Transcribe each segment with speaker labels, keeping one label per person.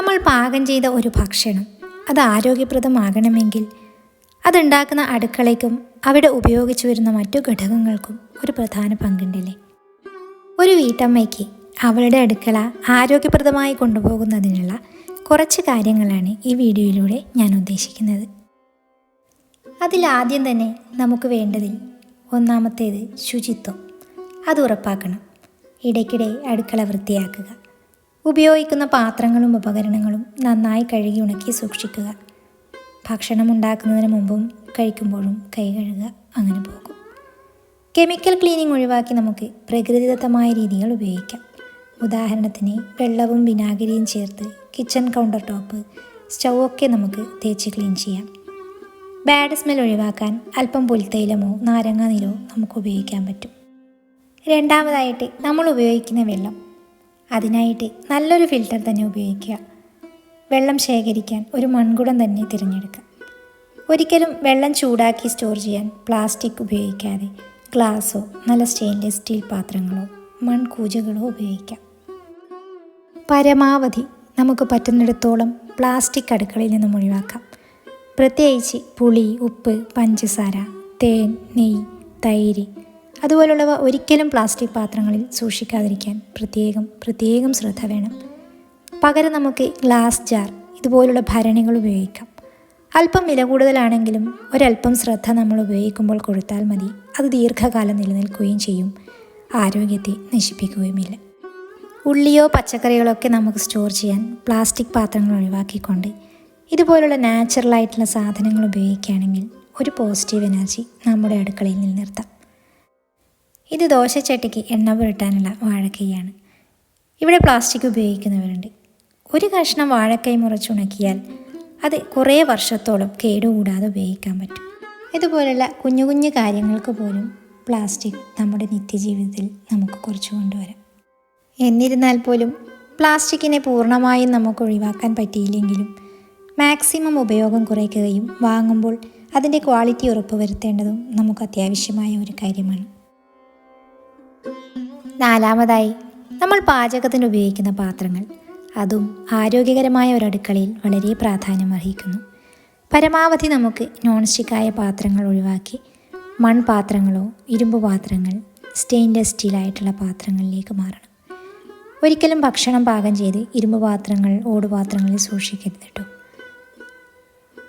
Speaker 1: നമ്മൾ പാകം ചെയ്ത ഒരു ഭക്ഷണം അത് ആരോഗ്യപ്രദമാകണമെങ്കിൽ അതുണ്ടാക്കുന്ന അടുക്കളയ്ക്കും അവിടെ ഉപയോഗിച്ചു വരുന്ന മറ്റു ഘടകങ്ങൾക്കും ഒരു പ്രധാന പങ്കുണ്ടല്ലേ ഒരു വീട്ടമ്മയ്ക്ക് അവളുടെ അടുക്കള ആരോഗ്യപ്രദമായി കൊണ്ടുപോകുന്നതിനുള്ള കുറച്ച് കാര്യങ്ങളാണ് ഈ വീഡിയോയിലൂടെ ഞാൻ ഉദ്ദേശിക്കുന്നത്. അതിലാദ്യം തന്നെ നമുക്ക് വേണ്ടതിൽ ഒന്നാമത്തേത് ശുചിത്വം. അത് ഉറപ്പാക്കണം. ഇടയ്ക്കിടെ അടുക്കള വൃത്തിയാക്കുക. ഉപയോഗിക്കുന്ന പാത്രങ്ങളും ഉപകരണങ്ങളും നന്നായി കഴുകി ഉണക്കി സൂക്ഷിക്കുക. ഭക്ഷണം ഉണ്ടാക്കുന്നതിന് മുമ്പും കഴിക്കുമ്പോഴും കൈ കഴുകുക അങ്ങനെ പോകും. കെമിക്കൽ ക്ലീനിങ് ഒഴിവാക്കി നമുക്ക് പ്രകൃതിദത്തമായ രീതികൾ ഉപയോഗിക്കാം. ഉദാഹരണത്തിന് വെള്ളവും വിനാഗിരിയും ചേർത്ത് കിച്ചൺ കൗണ്ടർ ടോപ്പ് സ്റ്റൗ ഒക്കെ നമുക്ക് തേച്ച് ക്ലീൻ ചെയ്യാം. ബാഡ് സ്മെൽ ഒഴിവാക്കാൻ അല്പം പുൽത്തൈലമോ നാരങ്ങ നീരോ നമുക്ക് ഉപയോഗിക്കാൻ പറ്റും. രണ്ടാമതായിട്ട് നമ്മൾ ഉപയോഗിക്കുന്ന വെള്ളം. അതിനായിട്ട് നല്ലൊരു ഫിൽറ്റർ തന്നെ ഉപയോഗിക്കുക. വെള്ളം ശേഖരിക്കാൻ ഒരു മൺകുടം തന്നെ തിരഞ്ഞെടുക്കുക. ഒരിക്കലും വെള്ളം ചൂടാക്കി സ്റ്റോർ ചെയ്യാൻ പ്ലാസ്റ്റിക് ഉപയോഗിക്കാതെ ഗ്ലാസോ നല്ല സ്റ്റെയിൻലെസ് സ്റ്റീൽ പാത്രങ്ങളോ മൺകൂജകളോ ഉപയോഗിക്കാം. പരമാവധി നമുക്ക് പറ്റുന്നിടത്തോളം പ്ലാസ്റ്റിക് അടുക്കളയിൽ നിന്നും ഒഴിവാക്കാം. പ്രത്യേകിച്ച് പുളി ഉപ്പ് പഞ്ചസാര തേൻ നെയ്യ് തൈര് അതുപോലുള്ളവ ഒരിക്കലും പ്ലാസ്റ്റിക് പാത്രങ്ങളിൽ സൂക്ഷിക്കാതിരിക്കാൻ പ്രത്യേകം പ്രത്യേകം ശ്രദ്ധ വേണം. പകരം നമുക്ക് ഗ്ലാസ് ജാർ ഇതുപോലുള്ള ഭരണികൾ ഉപയോഗിക്കാം. അല്പം വില കൂടുതലാണെങ്കിലും ഒരല്പം ശ്രദ്ധ നമ്മൾ ഉപയോഗിക്കുമ്പോൾ കൊടുത്താൽ മതി. അത് ദീർഘകാലം നിലനിൽക്കുകയും ചെയ്യും. ആരോഗ്യത്തെ നശിപ്പിക്കുകയുമില്ല. ഉള്ളിയോ പച്ചക്കറികളോ ഒക്കെ നമുക്ക് സ്റ്റോർ ചെയ്യാൻ പ്ലാസ്റ്റിക് പാത്രങ്ങൾ ഒഴിവാക്കിക്കൊണ്ട് ഇതുപോലുള്ള നാച്ചുറലായിട്ടുള്ള സാധനങ്ങൾ ഉപയോഗിക്കുകയാണെങ്കിൽ ഒരു പോസിറ്റീവ് എനർജി നമ്മുടെ അടുക്കളയിൽ നിലനിർത്താം. ഇത് ദോശച്ചട്ടിക്ക് എണ്ണ പുരട്ടാനുള്ള വാഴക്കൈയാണ്. ഇവിടെ പ്ലാസ്റ്റിക് ഉപയോഗിക്കുന്നവരുണ്ട്. ഒരു കഷ്ണം വാഴക്കൈ മുറിച്ചുണക്കിയാൽ അത് കുറേ വർഷത്തോളം കേടുകൂടാതെ ഉപയോഗിക്കാൻ പറ്റും. ഇതുപോലുള്ള കുഞ്ഞു കുഞ്ഞു കാര്യങ്ങൾക്ക് പോലും പ്ലാസ്റ്റിക് നമ്മുടെ നിത്യജീവിതത്തിൽ നമുക്ക് കുറച്ച് കൊണ്ടുവരാം. എന്നിരുന്നാൽ പോലും പ്ലാസ്റ്റിക്കിനെ പൂർണമായും നമുക്ക് ഒഴിവാക്കാൻ പറ്റിയില്ലെങ്കിലും മാക്സിമം ഉപയോഗം കുറയ്ക്കുകയും വാങ്ങുമ്പോൾ അതിന്റെ ക്വാളിറ്റി ഉറപ്പുവരുത്തേണ്ടതും നമുക്ക് അത്യാവശ്യമായ ഒരു കാര്യമാണ്. നാലാമതായി നമ്മൾ പാചകത്തിന് ഉപയോഗിക്കുന്ന പാത്രങ്ങൾ. അതും ആരോഗ്യകരമായ ഒരു അടുക്കളയിൽ വളരെ പ്രാധാന്യം അർഹിക്കുന്നു. പരമാവധി നമുക്ക് നോൺ സ്റ്റിക്കായ പാത്രങ്ങൾ ഒഴിവാക്കി മൺപാത്രങ്ങളോ ഇരുമ്പ് പാത്രങ്ങൾ സ്റ്റെയിൻലെസ് സ്റ്റീലായിട്ടുള്ള പാത്രങ്ങളിലേക്ക് മാറണം. ഒരിക്കലും ഭക്ഷണം പാകം ചെയ്ത് ഇരുമ്പ് പാത്രങ്ങൾ ഓടുപാത്രങ്ങളിൽ സൂക്ഷിക്കരുത് കേട്ടോ.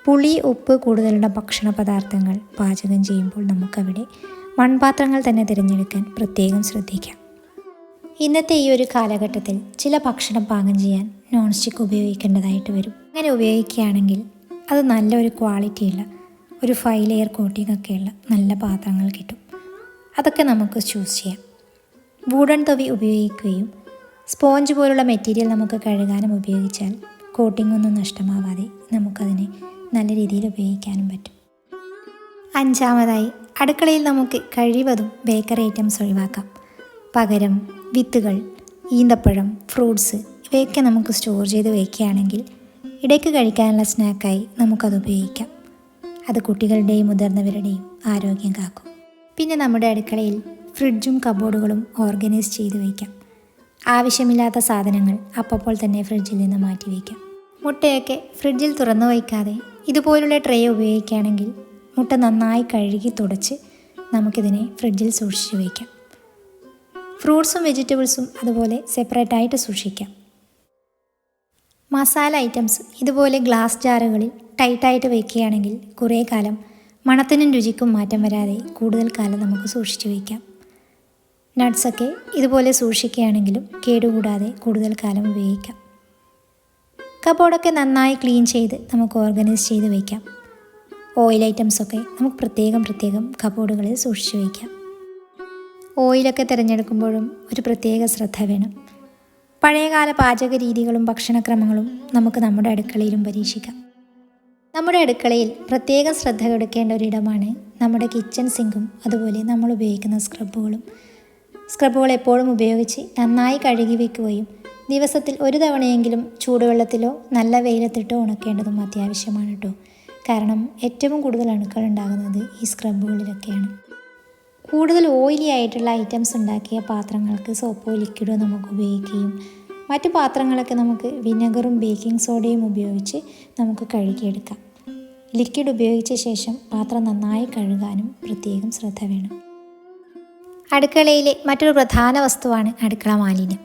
Speaker 1: പുളി ഉപ്പ് കൂടുതലുള്ള ഭക്ഷണ പദാർത്ഥങ്ങൾ പാചകം ചെയ്യുമ്പോൾ നമുക്കവിടെ മൺപാത്രങ്ങൾ തന്നെ തിരഞ്ഞെടുക്കാൻ പ്രത്യേകം ശ്രദ്ധിക്കാം. ഇന്നത്തെ ഈ ഒരു കാലഘട്ടത്തിൽ ചില ഭക്ഷണം പാകം ചെയ്യാൻ നോൺ സ്റ്റിക്ക് ഉപയോഗിക്കേണ്ടതായിട്ട് വരും. അങ്ങനെ ഉപയോഗിക്കുകയാണെങ്കിൽ അത് നല്ലൊരു ക്വാളിറ്റിയുള്ള ഒരു ഫൈവ് ലെയർ കോട്ടിംഗ് ഒക്കെയുള്ള നല്ല പാത്രങ്ങൾ കിട്ടും. അതൊക്കെ നമുക്ക് ചൂസ് ചെയ്യാം. വൂഡൻ തൊവി ഉപയോഗിക്കുകയും സ്പോഞ്ച് പോലുള്ള മെറ്റീരിയൽ നമുക്ക് കഴുകാനും ഉപയോഗിച്ചാൽ കോട്ടിംഗ് ഒന്നും നഷ്ടമാവാതെ നമുക്കതിനെ നല്ല രീതിയിൽ ഉപയോഗിക്കാനും പറ്റും. അഞ്ചാമതായി അടുക്കളയിൽ നമുക്ക് കഴിവതും ബേക്കറി ഐറ്റംസ് ഒഴിവാക്കാം. പകരം വിത്തുകൾ ഈന്തപ്പഴം ഫ്രൂട്ട്സ് ഇവയൊക്കെ നമുക്ക് സ്റ്റോർ ചെയ്ത് വയ്ക്കുകയാണെങ്കിൽ ഇടയ്ക്ക് കഴിക്കാനുള്ള സ്നാക്കായി നമുക്കത് ഉപയോഗിക്കാം. അത് കുട്ടികളുടെയും മുതിർന്നവരുടെയും ആരോഗ്യം കാക്കും. പിന്നെ നമ്മുടെ അടുക്കളയിൽ ഫ്രിഡ്ജും കബോർഡുകളും ഓർഗനൈസ് ചെയ്ത് വയ്ക്കാം ആവശ്യമില്ലാത്ത സാധനങ്ങൾ അപ്പോൾ തന്നെ ഫ്രിഡ്ജിൽ നിന്ന് മാറ്റി വയ്ക്കാം മുട്ടയൊക്കെ ഫ്രിഡ്ജിൽ തുറന്നു വയ്ക്കാതെ ഇതുപോലുള്ള ട്രേ ഉപയോഗിക്കുകയാണെങ്കിൽ മുട്ട നന്നായി കഴുകി തുടച്ച് നമുക്കിതിനെ ഫ്രിഡ്ജിൽ സൂക്ഷിച്ച് വയ്ക്കാം ഫ്രൂട്ട്സും വെജിറ്റബിൾസും അതുപോലെ സെപ്പറേറ്റ് ആയിട്ട് സൂക്ഷിക്കാം. മസാല ഐറ്റംസ് ഇതുപോലെ ഗ്ലാസ് ജാറുകളിൽ ടൈറ്റായിട്ട് വയ്ക്കുകയാണെങ്കിൽ കുറേ കാലം മണത്തിനും രുചിക്കും മാറ്റം വരാതെ കൂടുതൽ കാലം നമുക്ക് സൂക്ഷിച്ചു വയ്ക്കാം നട്ട്സൊക്കെ ഇതുപോലെ സൂക്ഷിക്കുകയാണെങ്കിലും കേടുകൂടാതെ കൂടുതൽ കാലം ഉപയോഗിക്കാം. കബോർഡൊക്കെ നന്നായി ക്ലീൻ ചെയ്ത് നമുക്ക് ഓർഗനൈസ് ചെയ്ത് വയ്ക്കാം ഓയിൽ ഐറ്റംസൊക്കെ നമുക്ക് പ്രത്യേകം പ്രത്യേകം കബോർഡുകളിൽ സൂക്ഷിച്ചു വയ്ക്കാം ഓയിലൊക്കെ തിരഞ്ഞെടുക്കുമ്പോഴും ഒരു പ്രത്യേക ശ്രദ്ധ വേണം. പഴയകാല പാചക രീതികളും ഭക്ഷണക്രമങ്ങളും നമുക്ക് നമ്മുടെ അടുക്കളയിലും പരീക്ഷിക്കാം. നമ്മുടെ അടുക്കളയിൽ പ്രത്യേക ശ്രദ്ധ കൊടുക്കേണ്ട ഒരിടമാണ് നമ്മുടെ കിച്ചൺ സിങ്കും അതുപോലെ നമ്മൾ ഉപയോഗിക്കുന്ന സ്ക്രബുകളും സ്ക്രബുകൾ എപ്പോഴും ഉപയോഗിച്ച് നന്നായി കഴുകി വയ്ക്കുകയും ദിവസത്തിൽ ഒരു തവണയെങ്കിലും ചൂടുവെള്ളത്തിലോ നല്ല വെയിലത്തിട്ടോ ഉണക്കേണ്ടതും അത്യാവശ്യമാണ് കേട്ടോ കാരണം ഏറ്റവും കൂടുതൽ അണുക്കൾ ഉണ്ടാകുന്നത് ഈ സ്ക്രബുകളിലൊക്കെയാണ് കൂടുതൽ ഓയിലി ആയിട്ടുള്ള ഐറ്റംസ് ഉണ്ടാക്കിയ പാത്രങ്ങൾക്ക് സോപ്പോ ലിക്വിഡോ നമുക്ക് ഉപയോഗിക്കുകയും മറ്റു പാത്രങ്ങളൊക്കെ നമുക്ക് വിനെഗറും ബേക്കിംഗ് സോഡയും ഉപയോഗിച്ച് നമുക്ക് കഴുകിയെടുക്കാം. ലിക്വിഡ് ഉപയോഗിച്ച ശേഷം പാത്രം നന്നായി കഴുകാനും പ്രത്യേകം ശ്രദ്ധ വേണം. അടുക്കളയിലെ മറ്റൊരു പ്രധാന വസ്തുവാണ് അടുക്കള മാലിന്യം.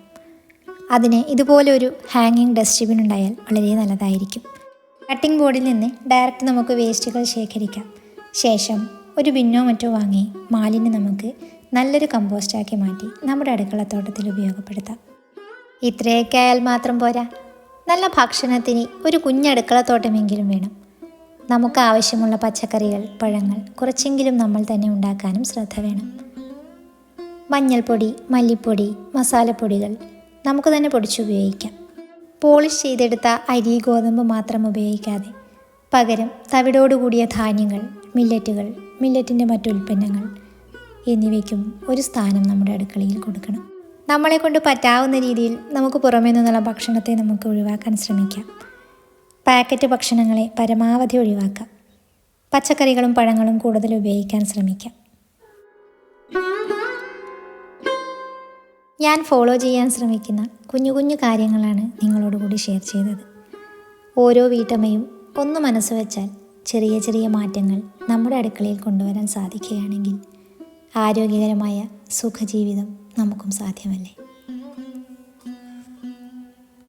Speaker 1: അതിന് ഇതുപോലൊരു ഹാങ്ങിങ് ഡസ്റ്റ്ബിൻ ഉണ്ടായാൽ വളരെ നല്ലതായിരിക്കും. കട്ടിംഗ് ബോർഡിൽ നിന്ന് ഡയറക്റ്റ് നമുക്ക് വേസ്റ്റുകൾ ശേഖരിക്കാം. ശേഷം ഒരു വിന്നോ മറ്റോ വാങ്ങി മാലിന്യം നമുക്ക് നല്ലൊരു കമ്പോസ്റ്റാക്കി മാറ്റി നമ്മുടെ അടുക്കളത്തോട്ടത്തിൽ ഉപയോഗപ്പെടുത്താം. ഇത്രയൊക്കെ ആയാൽ മാത്രം പോരാ. നല്ല ഭക്ഷണത്തിന് ഒരു കുഞ്ഞടുക്കളത്തോട്ടമെങ്കിലും വേണം. നമുക്ക് ആവശ്യമുള്ള പച്ചക്കറികൾ പഴങ്ങൾ കുറച്ചെങ്കിലും നമ്മൾ തന്നെ ഉണ്ടാക്കാനും ശ്രദ്ധ വേണം. മഞ്ഞൾപ്പൊടി മല്ലിപ്പൊടി മസാലപ്പൊടികൾ നമുക്ക് തന്നെ പൊടിച്ചുപയോഗിക്കാം പോളിഷ് ചെയ്തെടുത്ത അരി ഗോതമ്പ് മാത്രം ഉപയോഗിക്കാതെ പകരം തവിടോടുകൂടിയ ധാന്യങ്ങൾ മില്ലറ്റുകൾ മില്ലറ്റിന്റെ മറ്റു ഉൽപ്പന്നങ്ങൾ എന്നിവയ്ക്കും ഒരു സ്ഥാനം നമ്മുടെ അടുക്കളയിൽ കൊടുക്കണം. നമ്മളെ കൊണ്ട് പറ്റാവുന്ന രീതിയിൽ നമുക്ക് പുറമേ നിന്നുള്ള ഭക്ഷണത്തെ നമുക്ക് ഒഴിവാക്കാൻ ശ്രമിക്കാം. പാക്കറ്റ് ഭക്ഷണങ്ങളെ പരമാവധി ഒഴിവാക്കാം. പച്ചക്കറികളും പഴങ്ങളും കൂടുതൽ ഉപയോഗിക്കാൻ ശ്രമിക്കാം. ഞാൻ ഫോളോ ചെയ്യാൻ ശ്രമിക്കുന്ന കുഞ്ഞു കുഞ്ഞു കാര്യങ്ങളാണ് നിങ്ങളോട് കൂടി ഷെയർ ചെയ്തത്. ഓരോ വീട്ടമ്മയും ഒന്ന് മനസ്സ് വെച്ചാൽ ചെറിയ ചെറിയ മാറ്റങ്ങൾ നമ്മുടെ അടുക്കളയിൽ കൊണ്ടുവരാൻ സാധിക്കുകയാണെങ്കിൽ ആരോഗ്യകരമായ സുഖജീവിതം നമുക്കും സാധ്യമല്ലേ?